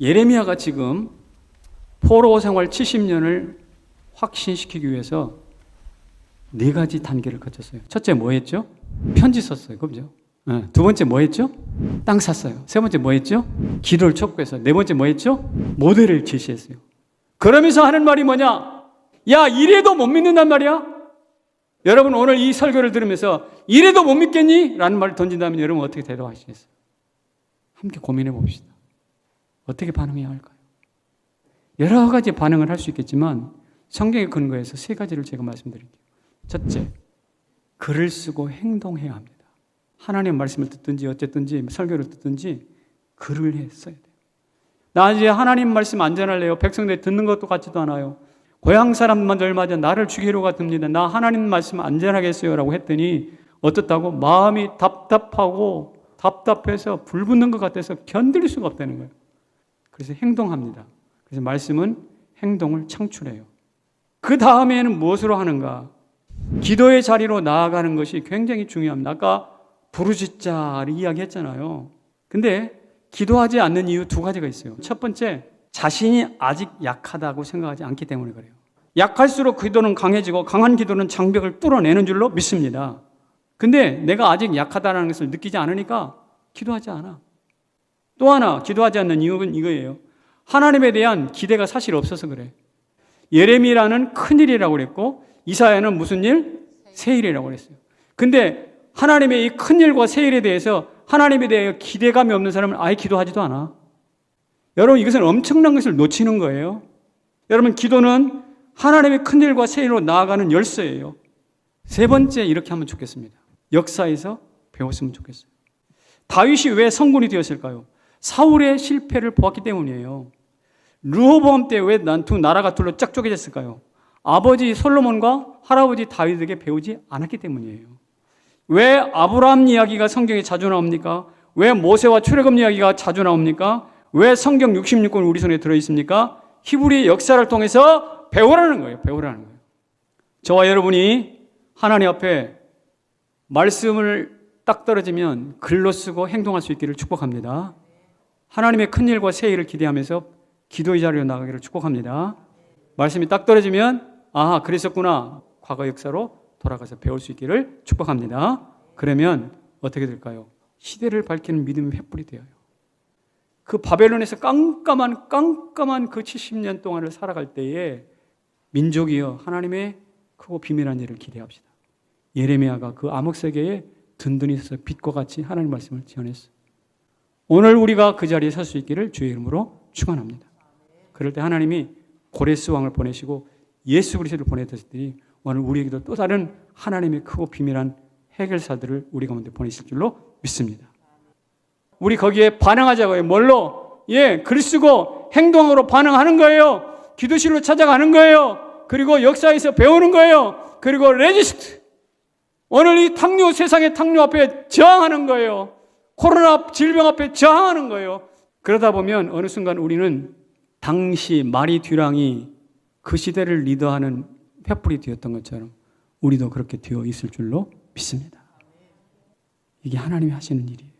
예레미야가 지금 포로 생활 70년을 확신시키기 위해서 네 가지 단계를 거쳤어요. 첫째 뭐 했죠? 편지 썼어요. 그죠? 네. 두 번째 뭐 했죠? 땅 샀어요. 세 번째 뭐 했죠? 기도를 촉구해서. 네 번째 뭐 했죠? 모델을 제시했어요. 그러면서 하는 말이 뭐냐? 야, 이래도 못 믿는단 말이야? 여러분 오늘 이 설교를 들으면서 이래도 못 믿겠니? 라는 말을 던진다면 여러분 어떻게 대답하시겠어요? 함께 고민해 봅시다. 어떻게 반응해야 할까요? 여러 가지 반응을 할 수 있겠지만 성경의 근거에서 세 가지를 제가 말씀드릴게요. 첫째, 글을 쓰고 행동해야 합니다. 하나님의 말씀을 듣든지 어쨌든지 설교를 듣든지 글을 해 써야 돼요. 나 이제 하나님 말씀 안 전할래요. 백성들 듣는 것도 같지도 않아요. 고향 사람들마저 나를 죽이려고 듭니다. 나 하나님 말씀 안 전하겠어요라고 했더니 어떻다고 마음이 답답하고 답답해서 불 붙는 것 같아서 견딜 수가 없다는 거예요. 그래서 행동합니다. 그래서 말씀은 행동을 창출해요. 그 다음에는 무엇으로 하는가? 기도의 자리로 나아가는 것이 굉장히 중요합니다. 아까 부르짖자를 이야기했잖아요. 근데 기도하지 않는 이유 두 가지가 있어요. 첫 번째, 자신이 아직 약하다고 생각하지 않기 때문에 그래요. 약할수록 기도는 강해지고 강한 기도는 장벽을 뚫어내는 줄로 믿습니다. 근데 내가 아직 약하다는 것을 느끼지 않으니까 기도하지 않아. 또 하나 기도하지 않는 이유는 이거예요. 하나님에 대한 기대가 사실 없어서 그래. 예레미라는 큰 일이라고 그랬고 이사야는 무슨 일? 새 일이라고 그랬어요. 근데 하나님의 이 큰 일과 새 일에 대해서 하나님에 대해 기대감이 없는 사람은 아예 기도하지도 않아. 여러분 이것은 엄청난 것을 놓치는 거예요. 여러분 기도는 하나님의 큰 일과 새 일로 나아가는 열쇠예요. 세 번째 이렇게 하면 좋겠습니다. 역사에서 배웠으면 좋겠어요. 다윗이 왜 성군이 되었을까요? 사울의 실패를 보았기 때문이에요. 르호보암 때 왜난두 나라가 둘로 쫙 쪼개졌을까요? 아버지 솔로몬과 할아버지 다윗에게 배우지 않았기 때문이에요. 왜 아브라함 이야기가 성경에 자주 나옵니까? 왜 모세와 출애굽 이야기가 자주 나옵니까? 왜 성경 66권 우리 손에 들어 있습니까? 히브리 역사를 통해서 배우라는 거예요. 배우라는 거예요. 저와 여러분이 하나님 앞에 말씀을 딱 떨어지면 글로 쓰고 행동할 수 있기를 축복합니다. 하나님의 큰 일과 새 일을 기대하면서 기도의 자리로 나가기를 축복합니다. 말씀이 딱 떨어지면 아 그랬었구나 과거 역사로 돌아가서 배울 수 있기를 축복합니다. 그러면 어떻게 될까요? 시대를 밝히는 믿음의 횃불이 되어요. 그 바벨론에서 깜깜한 깜깜한 그 70년 동안을 살아갈 때에 민족이여 하나님의 크고 비밀한 일을 기대합시다. 예레미야가 그 암흑 세계에 든든히 서서 빛과 같이 하나님 말씀을 지어냈어. 오늘 우리가 그 자리에 설 수 있기를 주의 이름으로 축원합니다. 그럴 때 하나님이 고레스 왕을 보내시고 예수 그리스도를 보내셨더니 오늘 우리에게도 또 다른 하나님의 크고 비밀한 해결사들을 우리 가운데 보내실 줄로 믿습니다. 우리 거기에 반응하자고요. 뭘로? 예, 글 쓰고 행동으로 반응하는 거예요. 기도실로 찾아가는 거예요. 그리고 역사에서 배우는 거예요. 그리고 레지스트. 오늘 이 탕류, 세상의 탕류 앞에 저항하는 거예요. 코로나 질병 앞에 저항하는 거예요. 그러다 보면 어느 순간 우리는 당시 마리 듀랑이 그 시대를 리더하는 횃불이 되었던 것처럼 우리도 그렇게 되어 있을 줄로 믿습니다. 이게 하나님이 하시는 일이에요.